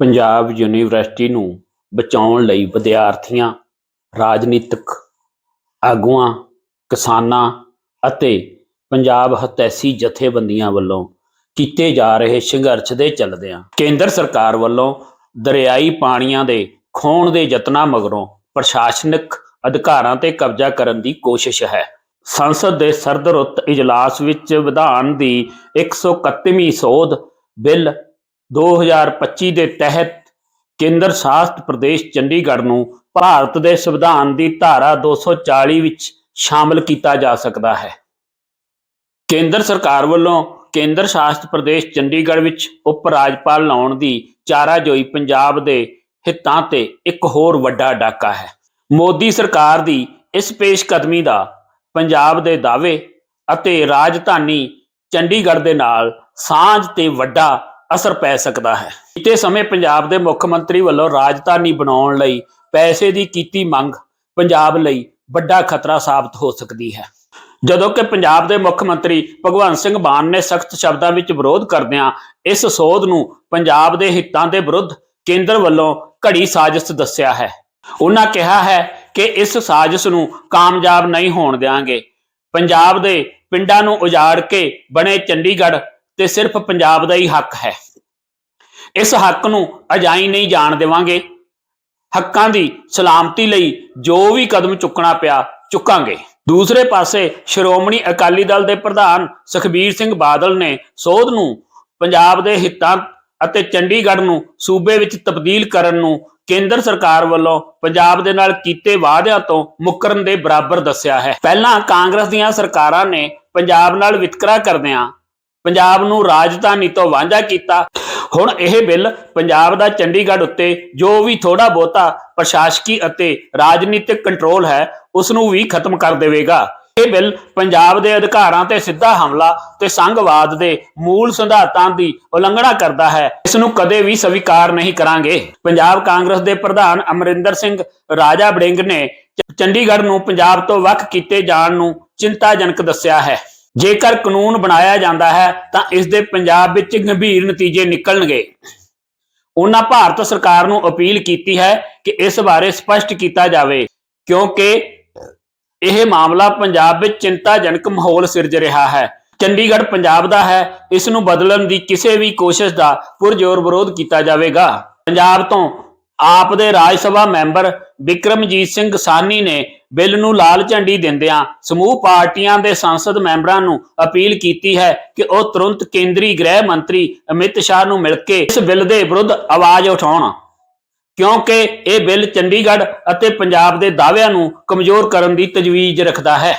Punjab university ਨੂੰ ਬਚਾਉਣ ਲਈ ਵਿਦਿਆਰਥੀਆਂ, ਰਾਜਨੀਤਿਕ ਆਗੂਆਂ, ਕਿਸਾਨਾਂ ਅਤੇ ਪੰਜਾਬ ਹਤੈਸੀ ਜਥੇਬੰਦੀਆਂ ਵੱਲੋਂ ਕੀਤੇ ਜਾ ਰਹੇ ਸੰਘਰਸ਼ ਦੇ ਚੱਲਦਿਆਂ ਕੇਂਦਰ ਸਰਕਾਰ ਵੱਲੋਂ ਦਰਿਆਈ ਪਾਣੀਆਂ ਦੇ ਖੋਣ ਦੇ ਯਤਨਾਂ ਮਗਰੋਂ ਪ੍ਰਸ਼ਾਸਨਿਕ ਅਧਿਕਾਰਾਂ ਤੇ ਕਬਜ਼ਾ ਕਰਨ ਦੀ ਕੋਸ਼ਿਸ਼ ਹੈ। ਸੰਸਦ ਦੇ ਸਰਦਰੁੱਤ ਇਜਲਾਸ ਵਿੱਚ ਵਿਧਾਨ ਦੀ 131ਵੀਂ ਸੋਧ ਬਿੱਲ 2025 ਦੇ ਤਹਿਤ ਕੇਂਦਰ ਸ਼ਾਸਤ ਪ੍ਰਦੇਸ਼ ਚੰਡੀਗੜ੍ਹ ਨੂੰ ਭਾਰਤ ਦੇ ਸੰਵਿਧਾਨ ਦੀ ਧਾਰਾ 240 ਵਿੱਚ ਸ਼ਾਮਲ ਕੀਤਾ ਜਾ ਸਕਦਾ ਹੈ। ਕੇਂਦਰ ਸਰਕਾਰ ਵੱਲੋਂ ਕੇਂਦਰ ਸ਼ਾਸਤ ਪ੍ਰਦੇਸ਼ ਚੰਡੀਗੜ੍ਹ ਵਿੱਚ ਉਪ ਰਾਜਪਾਲ ਲਾਉਣ ਦੀ ਚਾਰਾਜੋਈ ਪੰਜਾਬ ਦੇ ਹਿੱਤਾਂ ਤੇ ਇੱਕ ਹੋਰ ਵੱਡਾ ਡਾਕਾ ਹੈ। ਮੋਦੀ ਸਰਕਾਰ ਦੀ ਇਸ ਪੇਸ਼ਕਦਮੀ ਦਾ ਪੰਜਾਬ ਦੇ ਦਾਅਵੇ ਅਤੇ ਰਾਜਧਾਨੀ ਚੰਡੀਗੜ੍ਹ ਦੇ ਨਾਲ ਸਾਂਝ ਤੇ ਵੱਡਾ ਅਸਰ ਪੈ ਸਕਦਾ ਹੈ। ਇਤੇ ਸਮੇਂ ਪੰਜਾਬ ਦੇ ਮੁੱਖ ਮੰਤਰੀ ਵੱਲੋਂ ਰਾਜਧਾਨੀ ਬਣਾਉਣ ਲਈ ਪੈਸੇ ਦੀ ਕੀਤੀ ਮੰਗ ਪੰਜਾਬ ਲਈ ਵੱਡਾ ਖਤਰਾ ਸਾਬਤ ਹੋ ਸਕਦੀ ਹੈ। ਜਦੋਂ ਕਿ ਪੰਜਾਬ ਦੇ ਮੁੱਖ ਮੰਤਰੀ ਭਗਵੰਤ ਸਿੰਘ ਮਾਨ ਨੇ ਸਖਤ ਸ਼ਬਦਾਂ ਵਿੱਚ ਵਿਰੋਧ ਕਰਦਿਆਂ ਇਸ ਸੋਧ ਨੂੰ ਪੰਜਾਬ ਦੇ ਹਿੱਤਾਂ ਦੇ ਵਿਰੁੱਧ ਕੇਂਦਰ ਵੱਲੋਂ ਘੜੀ ਸਾਜ਼ਿਸ਼ ਦੱਸਿਆ ਹੈ। ਉਹਨਾਂ ਕਿਹਾ ਹੈ ਕਿ ਇਸ ਸਾਜ਼ਿਸ਼ ਨੂੰ ਕਾਮਯਾਬ ਨਹੀਂ ਹੋਣ ਦੇਵਾਂਗੇ ਪੰਜਾਬ ਦੇ ਪਿੰਡਾਂ ਨੂੰ ਉਜਾੜ ਕੇ ਬਣੇ ਚੰਡੀਗੜ੍ਹ ਤੇ ਸਿਰਫ ਪੰਜਾਬ ਦਾ ਹੀ ਹੱਕ ਹੈ। ਇਸ ਹੱਕ ਨੂੰ ਅਜਾਈ ਨਹੀਂ ਜਾਣ ਦੇਵਾਂਗੇ। ਹੱਕਾਂ ਦੀ ਸਲਾਮਤੀ ਲਈ ਜੋ ਵੀ ਕਦਮ ਚੁੱਕਣਾ ਪਿਆ, ਚੁੱਕਾਂਗੇ। ਦੂਸਰੇ ਪਾਸੇ ਸ਼੍ਰੋਮਣੀ ਅਕਾਲੀ ਦਲ ਦੇ ਪ੍ਰਧਾਨ ਸੁਖਬੀਰ ਸਿੰਘ ਬਾਦਲ ਨੇ ਸੋਧ ਨੂੰ ਪੰਜਾਬ ਦੇ ਹਿੱਤਾਂ ਅਤੇ ਚੰਡੀਗੜ੍ਹ ਨੂੰ ਸੂਬੇ ਵਿੱਚ ਤਬਦੀਲ ਕਰਨ ਨੂੰ ਕੇਂਦਰ ਸਰਕਾਰ ਵੱਲੋਂ ਪੰਜਾਬ ਦੇ ਨਾਲ ਕੀਤੇ ਵਾਅਦਿਆਂ ਤੋਂ ਮੁੱਕਰਨ ਦੇ ਬਰਾਬਰ ਦੱਸਿਆ ਹੈ। ਪਹਿਲਾਂ ਕਾਂਗਰਸ ਦੀਆਂ ਸਰਕਾਰਾਂ ਨੇ ਪੰਜਾਬ ਨਾਲ ਵਿਤਕਰਾ ਕਰਦਿਆਂ ਪੰਜਾਬ ਨੂੰ ਰਾਜਧਾਨੀ ਤੋਂ ਵਾਂਝਾ ਕੀਤਾ। ਹੁਣ ਇਹ ਬਿੱਲ ਪੰਜਾਬ ਦਾ ਚੰਡੀਗੜ੍ਹ ਉੱਤੇ ਜੋ ਵੀ ਥੋੜਾ ਬਹੁਤਾ ਪ੍ਰਸ਼ਾਸਕੀ ਅਤੇ ਰਾਜਨੀਤਿਕ ਕੰਟਰੋਲ ਹੈ ਉਸ ਨੂੰ ਵੀ ਖਤਮ ਕਰ ਦੇਵੇਗਾ। ਇਹ ਬਿੱਲ ਪੰਜਾਬ ਦੇ ਅਧਿਕਾਰਾਂ ਤੇ ਸਿੱਧਾ ਹਮਲਾ ਤੇ ਸੰਘਵਾਦ ਦੇ ਮੂਲ ਸਿਧਾਂਤਾਂ ਦੀ ਉਲੰਘਣਾ ਕਰਦਾ ਹੈ, ਇਸ ਨੂੰ ਕਦੇ ਵੀ ਸਵੀਕਾਰ ਨਹੀਂ ਕਰਾਂਗੇ। ਪੰਜਾਬ ਕਾਂਗਰਸ ਦੇ ਪ੍ਰਧਾਨ ਅਮਰਿੰਦਰ ਸਿੰਘ ਰਾਜਾ ਬੜਿੰਗ ਨੇ ਚੰਡੀਗੜ੍ਹ ਨੂੰ ਪੰਜਾਬ ਤੋਂ ਵੱਖ ਕੀਤੇ ਜਾਣ ਨੂੰ ਚਿੰਤਾਜਨਕ ਦੱਸਿਆ ਹੈ। ਜੇਕਰ ਕਾਨੂੰਨ ਬਣਾਇਆ ਜਾਂਦਾ ਹੈ, ਤਾਂ ਇਸ ਦੇ ਪੰਜਾਬ ਵਿੱਚ ਗੰਭੀਰ ਨਤੀਜੇ ਨਿਕਲਣਗੇ। ਉਹਨਾਂ ਭਾਰਤ ਸਰਕਾਰ ਨੂੰ ਅਪੀਲ ਕੀਤੀ ਹੈ ਕਿ ਇਸ ਬਾਰੇ ਸਪਸ਼ਟ ਕੀਤਾ ਜਾਵੇ, ਕਿਉਂਕਿ ਇਹ ਮਾਮਲਾ ਪੰਜਾਬ ਵਿੱਚ ਚਿੰਤਾਜਨਕ ਮਾਹੌਲ ਸਿਰਜ ਰਿਹਾ ਹੈ। ਚੰਡੀਗੜ੍ਹ ਪੰਜਾਬ ਦਾ ਹੈ, ਇਸ ਨੂੰ ਬਦਲਣ ਦੀ ਕਿਸੇ ਵੀ ਕੋਸ਼ਿਸ਼ ਦਾ ਪੁਰਜ਼ੋਰ ਵਿਰੋਧ ਕੀਤਾ ਜਾਵੇਗਾ। ਪੰਜਾਬ ਤੋਂ ਆਪ ਦੇ ਰਾਜ ਸਭਾ ਮੈਂਬਰ ਵਿਕਰਮਜੀਤ ਸਿੰਘ ਸਾਨੀ ਨੇ ਬਿੱਲ ਨੂੰ ਲਾਲ ਝੰਡੀ ਦਿੰਦਿਆਂ ਸਮੂਹ ਪਾਰਟੀਆਂ ਦੇ ਸੰਸਦ ਮੈਂਬਰਾਂ ਨੂੰ ਅਪੀਲ ਕੀਤੀ ਹੈ ਕਿ ਉਹ ਤੁਰੰਤ ਕੇਂਦਰੀ ਗ੍ਰਹਿ ਮੰਤਰੀ ਅਮਿਤ ਸ਼ਾਹ ਨੂੰ ਮਿਲ ਕੇ ਇਸ ਬਿੱਲ ਦੇ ਵਿਰੁੱਧ ਆਵਾਜ਼ ਉਠਾਉਣ। ਕਿਉਂਕਿ ਇਹ ਬਿੱਲ ਚੰਡੀਗੜ੍ਹ ਅਤੇ ਪੰਜਾਬ ਦੇ ਦਾਅਵਿਆਂ ਨੂੰ ਕਮਜ਼ੋਰ ਕਰਨ ਦੀ ਤਜਵੀਜ਼ ਰੱਖਦਾ ਹੈ।